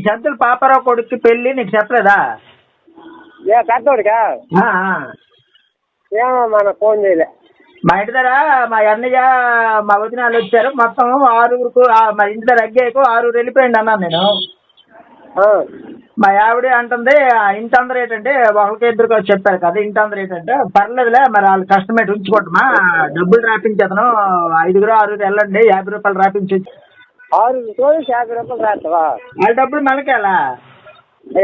సెంతులు పాపారావు కొడుక్కి పెళ్ళి నీకు చెప్పలేదా? ఏ పెద్దోడికా? ఆ, ఆ. ఏమో మన ఫోన్ చేయలే. మా ఇంటి దగ్గర మా అన్నయ్య మా వదిన వాళ్ళు వచ్చారు. మొత్తం ఆరుగురు మా ఇంటి దగ్గర అగ్గేకు ఆరుగురు వెళ్ళిపోయింది అన్నాను నేను. ఆ, మా ఆవిడ అంటుంది ఆ ఇంటి అందరూ ఏంటంటే ఒకరికి ఇద్దరు చెప్పారు కదా ఇంటి అందరూ ఏంటంటే పర్లేదులే మరి వాళ్ళు కస్టమర్ ఉంచుకోవటమా? డబ్బులు రాపించేతను ఐదుగురు ఆరుగురు వెళ్ళండి యాభై రూపాయలు రాపించి ఆరు రోజులు యాభై రూపాయలు రాస్తావా? వాళ్ళ డబ్బులు మనకేలా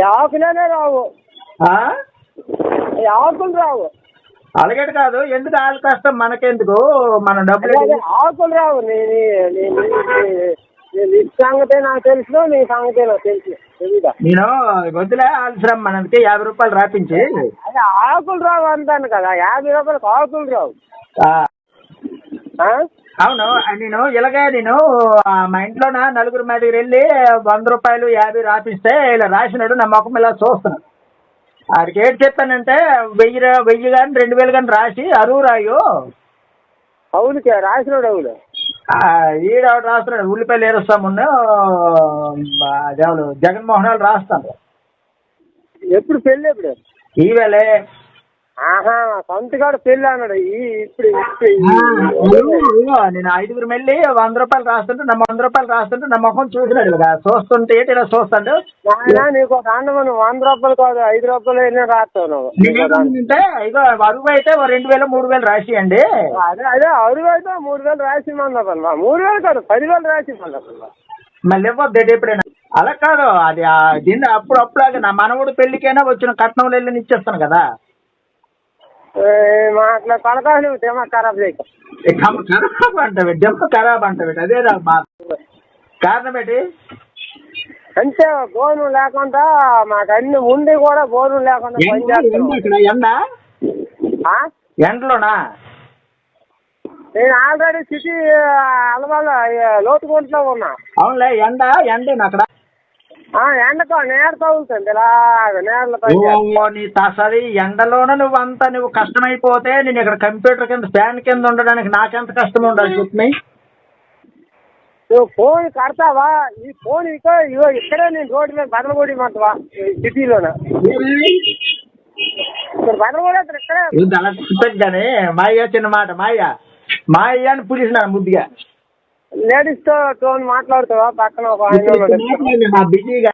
ఆకులేనే రావు. ఆ? ఆకులు రావు. అలాగే కాదు ఎందుకు వాళ్ళ కష్టం మనకెందుకు? మన డబ్బులు ఆకులు రావు. నీ సంగతే నాకు తెలుసు నీ సంగతే నాకు తెలుసు. నేను వద్దులే ఆలస్యం మనకి యాభై రూపాయలు రాపించి. అదే ఆకులు రావు అంటాను కదా యాభై రూపాయలకు ఆకులు రావు. ఆ, ఆ? అవును నేను ఇలాగే నేను మా ఇంట్లో నా నలుగురు మా దగ్గర వెళ్ళి వంద రూపాయలు యాభై రాపిస్తే ఇలా రాసినాడు నా ముఖం ఇలా చూస్తున్నాను ఆడికి ఏంటి చెప్పానంటే వెయ్యి వెయ్యి కానీ రెండు వేలు కానీ రాసి అరువు రాయు. అవునుకే రాసినోడు అవును. ఈడ రాస్తున్నాడు ఉల్లిపాయలు ఏరుస్తామున్న అదేవాళ్ళు జగన్మోహన్ రాస్తాను ఎప్పుడు పెళ్ళి ఎప్పుడు? ఈవేళే ఆహా సొంతగాడు పెళ్ళి అన్నాడు. ఈ ఇప్పుడు నేను ఐదుగురు వెళ్ళి వంద రూపాయలు రాస్తుంటే నా వంద రూపాయలు రాస్తుంటే నా ముఖం చూసినాడు కదా. చూస్తుంటే ఏంటి ఇలా చూస్తాడు? నీకు అందమని వంద రూపాయలు కాదు ఐదు రూపాయలు అయినా రాస్తావు నువ్వు. ఇగో అరువు అయితే రెండు వేలు మూడు వేలు రాసియండి. అదే అదే అరువు అయితే మూడు వేలు రాసి ఇమ్మన్నా మూడు వేలు కాదు పదివేలు రాసి ఇమ్మన్నా మళ్ళీ ఇవ్వద్దు ఎప్పుడైనా. అలా కాదు అది దీన్ని అప్పుడు అప్పుడు నా మనవడు పెళ్ళికైనా వచ్చిన కట్నం వెళ్ళి ఇచ్చేస్తాను కదా. అట్లా పడతావు నువ్వు దేమా ఖరాబ్ చేయక. ఖరాబ్ అంటావు జంప ఖరాబ్ అంటావు అదే రా మా కారణం ఏంటి? అంతే బోను లేకుండా మాకు అన్ని ఉండి కూడా బోను లేకుండా ఎండ ఎండ ఎండ? ఎండలోనా? నేను ఆల్రెడీ సిటీ అలవాళ్ళ లోతుకుంట్లో ఉన్నా. అవునులే ఎండ ఎండేనా అక్కడ? ఎండతో తగులుతుంది. ఓ నీ తసరి ఎండలోన నువ్వు అంతా నువ్వు కష్టమైపోతే నేను ఇక్కడ కంప్యూటర్ కింద ఫ్యాన్ కింద ఉండడానికి నాకెంత కష్టం ఉండాలి చెప్పి నువ్వు ఫోన్ కడతావా? ఈ ఫోన్ ఇక ఇగో ఇక్కడే నేను రోడ్డు మీద బదలగొడి మంటవా సిటీలోన. ఇక్కడ బదలగొడి అతను ఇక్కడే అలా కానీ మాయ చిన్న మాట మాయ మాయ అని పిలిచినాను ముద్దుగా. లేడీస్తో టోన్ మాట్లాడుతావా పక్కన ఒక ఆయన ఉన్నాడు. బిజీగా